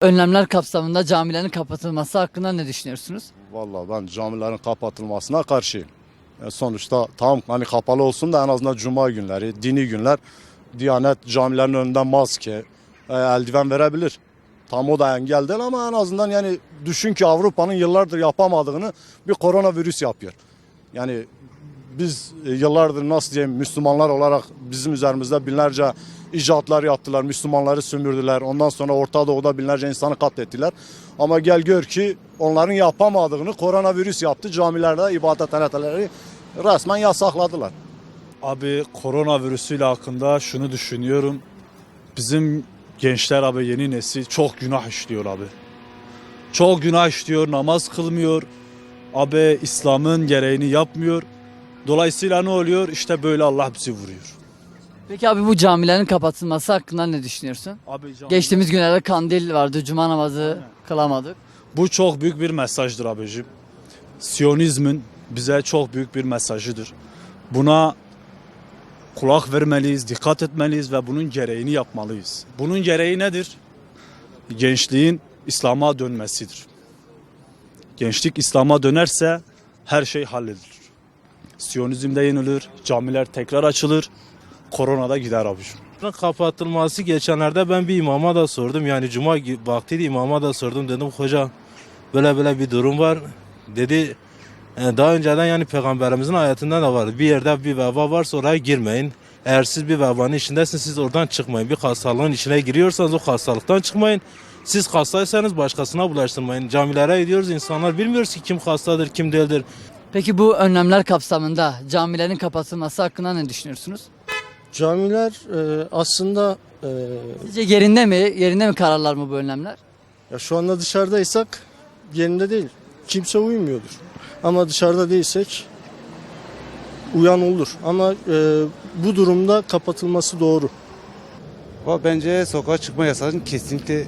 önlemler kapsamında camilerin kapatılması hakkında ne düşünüyorsunuz? Vallahi ben camilerin kapatılmasına karşıyım. E, sonuçta tamam hani kapalı olsun da en azından cuma günleri, dini günler Diyanet camilerin önünden maske, e, eldiven verebilir. Tam o da engel değil ama en azından yani düşün ki Avrupa'nın yıllardır yapamadığını bir koronavirüs yapıyor. Yani biz e, yıllardır nasıl diyeyim Müslümanlar olarak bizim üzerimizde binlerce icatlar yaptılar. Müslümanları sömürdüler. Ondan sonra Orta Doğu'da binlerce insanı katlettiler. Ama gel gör ki onların yapamadığını koronavirüs yaptı. Camilerde ibadethaneleri resmen yasakladılar. Abi koronavirüsüyle hakkında şunu düşünüyorum. Bizim gençler abi yeni nesil çok günah işliyor abi. Çok günah işliyor, namaz kılmıyor. Abi İslam'ın gereğini yapmıyor. Dolayısıyla ne oluyor? İşte böyle Allah bizi vuruyor. Peki abi bu camilerin kapatılması hakkında ne düşünüyorsun? Abi cami- Geçtiğimiz günlerde kandil vardı, cuma namazı kılamadık. Bu çok büyük bir mesajdır abicim. Siyonizmin bize çok büyük bir mesajıdır. Buna kulak vermeliyiz, dikkat etmeliyiz ve bunun gereğini yapmalıyız. Bunun gereği nedir? Gençliğin İslam'a dönmesidir. Gençlik İslam'a dönerse her şey halledilir. Siyonizm de yenilir, camiler tekrar açılır, korona da gider abicim. kapatılması geçenlerde ben bir imama da sordum. Yani cuma vaktiydi imama da sordum. Dedim hoca böyle böyle bir durum var. Dedi "E, daha önceden yani peygamberimizin ayetinden de var. Bir yerde bir veba varsa oraya girmeyin. Eğer siz bir vebanın içindesiniz siz oradan çıkmayın. Bir hastalığın içine giriyorsanız o hastalıktan çıkmayın. Siz hastaysanız başkasına bulaştırmayın. Camilere gidiyoruz insanlar bilmiyoruz ki kim hastadır kim değildir. Peki bu önlemler kapsamında camilerin kapatılması hakkında ne düşünüyorsunuz? Camiler e, aslında e, Sizce yerinde mi? Yerinde mi kararlar mı bu önlemler? ya şu anda dışarıdaysak yerinde değil. Kimse uymuyordur. Ama dışarıda değilsek uyan olur. Ama e, bu durumda kapatılması doğru. Ama bence sokağa çıkma yasağının kesinlikle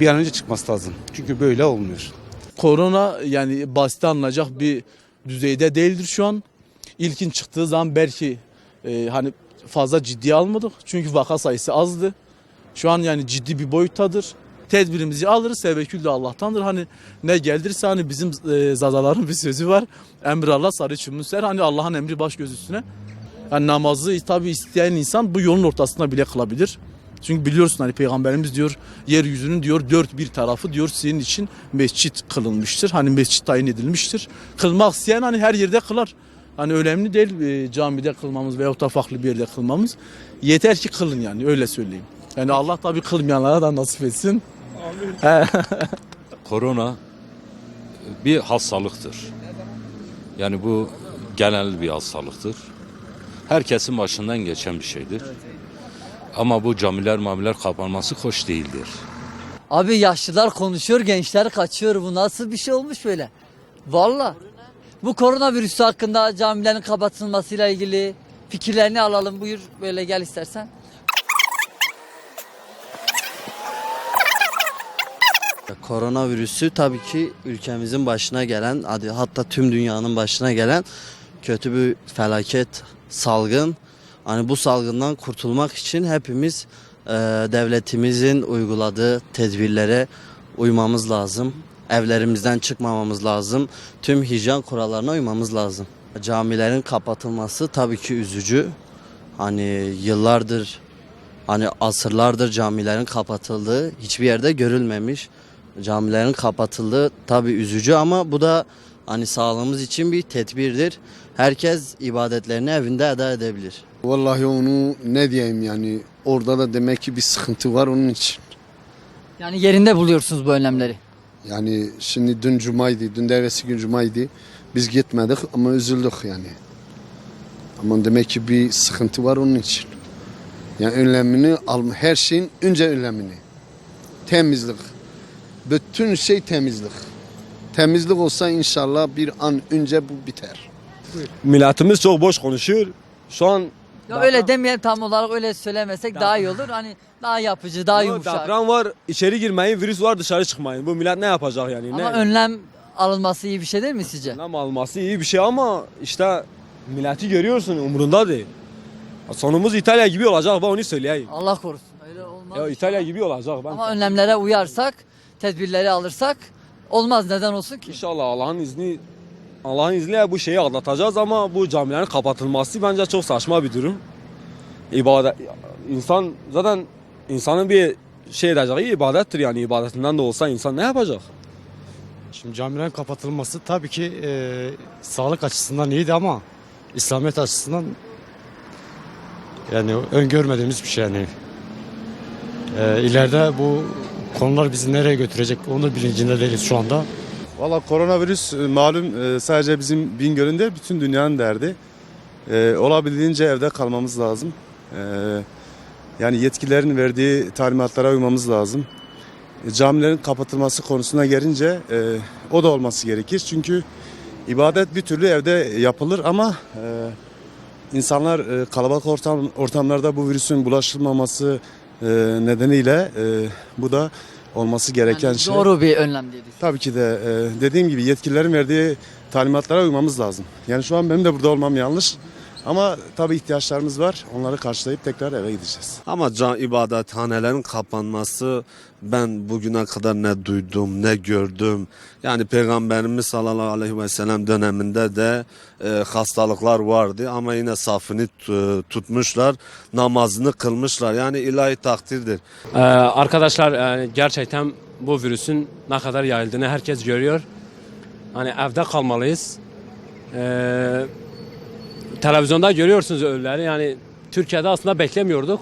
bir an önce çıkması lazım. Çünkü böyle olmuyor. Korona yani basit alınacak bir düzeyde değildir şu an. İlkin çıktığı zaman belki e, hani fazla ciddiye almadık. Çünkü vaka sayısı azdı. Şu an yani ciddi bir boyuttadır. Tedbirimizi alırız. Tevekkül de Allah'tandır. Hani ne gelirse hani bizim e, zazaların bir sözü var. Emri Allah sarı çümüser. Hani Allah'ın emri baş göz üstüne. Yani namazı tabi isteyen insan bu yolun ortasında bile kılabilir. Çünkü biliyorsun hani peygamberimiz diyor yeryüzünün diyor dört bir tarafı diyor senin için mescit kılınmıştır. Hani mescit tayin edilmiştir. Kılmak isteyen hani her yerde kılar. Hani önemli değil e, camide kılmamız veyahut da farklı bir yerde kılmamız. Yeter ki kılın yani öyle söyleyeyim. Yani Allah tabi kılmayanlara da nasip etsin. Korona bir hastalıktır. Yani bu genel bir hastalıktır. Herkesin başından geçen bir şeydir. Ama bu camiler mamiler kapanması hoş değildir. Abi yaşlılar konuşuyor, gençler kaçıyor. Bu nasıl bir şey olmuş böyle? Valla. Bu koronavirüsü hakkında camilerin kapatılmasıyla ilgili fikirlerini alalım. Buyur böyle gel istersen. Koronavirüsü tabii ki ülkemizin başına gelen, hatta tüm dünyanın başına gelen kötü bir felaket, salgın. Hani bu salgından kurtulmak için hepimiz e, devletimizin uyguladığı tedbirlere uymamız lazım. Evlerimizden çıkmamamız lazım. Tüm hijyen kurallarına uymamız lazım. Camilerin kapatılması tabii ki üzücü. Hani yıllardır Hani asırlardır camilerin kapatıldığı hiçbir yerde görülmemiş. Camilerin kapatıldığı tabi üzücü ama bu da hani sağlığımız için bir tedbirdir. Herkes ibadetlerini evinde eda edebilir. Vallahi onu ne diyeyim yani orada da demek ki bir sıkıntı var onun için. Yani yerinde buluyorsunuz bu önlemleri. Yani şimdi dün cumaydı, dün de evvelsi gün cumaydı. Biz gitmedik ama üzüldük yani. Ama demek ki bir sıkıntı var onun için. Yani önlemini alma, her şeyin önce önlemini. Temizlik. Bütün şey temizlik. Temizlik olsa inşallah bir an önce bu biter. Milletimiz çok boş konuşuyor. Şu an Ya öyle demeyelim tam olarak öyle söylemesek daha iyi olur. Hani daha yapıcı, daha Yo, yumuşak. deprem var, içeri girmeyin, virüs var, dışarı çıkmayın. Bu millet ne yapacak yani? Ama ne? önlem alınması iyi bir şey değil mi sizce? Önlem alması iyi bir şey ama işte milleti görüyorsun umurunda değil. Sonumuz İtalya gibi olacak ben onu söyleyeyim. Allah korusun. Öyle olmaz. Ya İtalya gibi olacak. Ben Ama önlemlere uyarsak, tedbirleri alırsak olmaz. Neden olsun ki? İnşallah Allah'ın izni Allah'ın izniyle bu şeyi atlatacağız ama bu camilerin kapatılması bence çok saçma bir durum. İbadet insan zaten insanın bir şey edeceği ibadettir yani ibadetinden de olsa insan ne yapacak? Şimdi camilerin kapatılması tabii ki e, sağlık açısından iyiydi ama İslamiyet açısından yani öngörmediğimiz bir şey yani. E, ileride bu konular bizi nereye götürecek onun bilincinde değiliz şu anda. Valla koronavirüs e, malum e, sadece bizim Bingöl'ün değil bütün dünyanın derdi. E, olabildiğince evde kalmamız lazım. E, yani yetkililerin verdiği talimatlara uymamız lazım. E, camilerin kapatılması konusuna gelince e, o da olması gerekir. Çünkü ibadet bir türlü evde yapılır ama e, insanlar e, kalabalık ortam ortamlarda bu virüsün bulaşılmaması e, nedeniyle e, bu da olması gereken Yani şey. Doğru bir önlem diye düşünüyorum. Tabii ki de e, dediğim gibi yetkililerin verdiği talimatlara uymamız lazım. Yani şu an benim de burada olmam yanlış. Ama tabii ihtiyaçlarımız var. Onları karşılayıp tekrar eve gideceğiz. Ama can ibadethanelerin kapanması ben bugüne kadar ne duydum ne gördüm. Yani Peygamberimiz sallallahu aleyhi ve sellem döneminde de e, hastalıklar vardı ama yine safını tutmuşlar, namazını kılmışlar. Yani ilahi takdirdir. Ee, arkadaşlar e, gerçekten bu virüsün ne kadar yayıldığını herkes görüyor. Hani evde kalmalıyız. Ee, televizyonda görüyorsunuz ölüleri. Yani Türkiye'de aslında beklemiyorduk.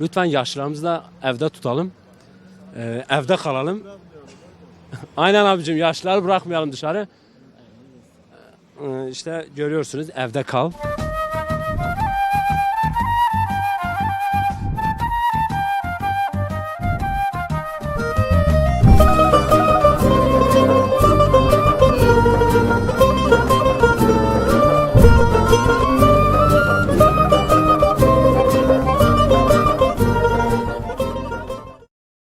Lütfen yaşlılarımızı da evde tutalım. Ee, evde kalalım. Aynen abicim yaşlıları bırakmayalım dışarı. Ee, işte görüyorsunuz evde kal.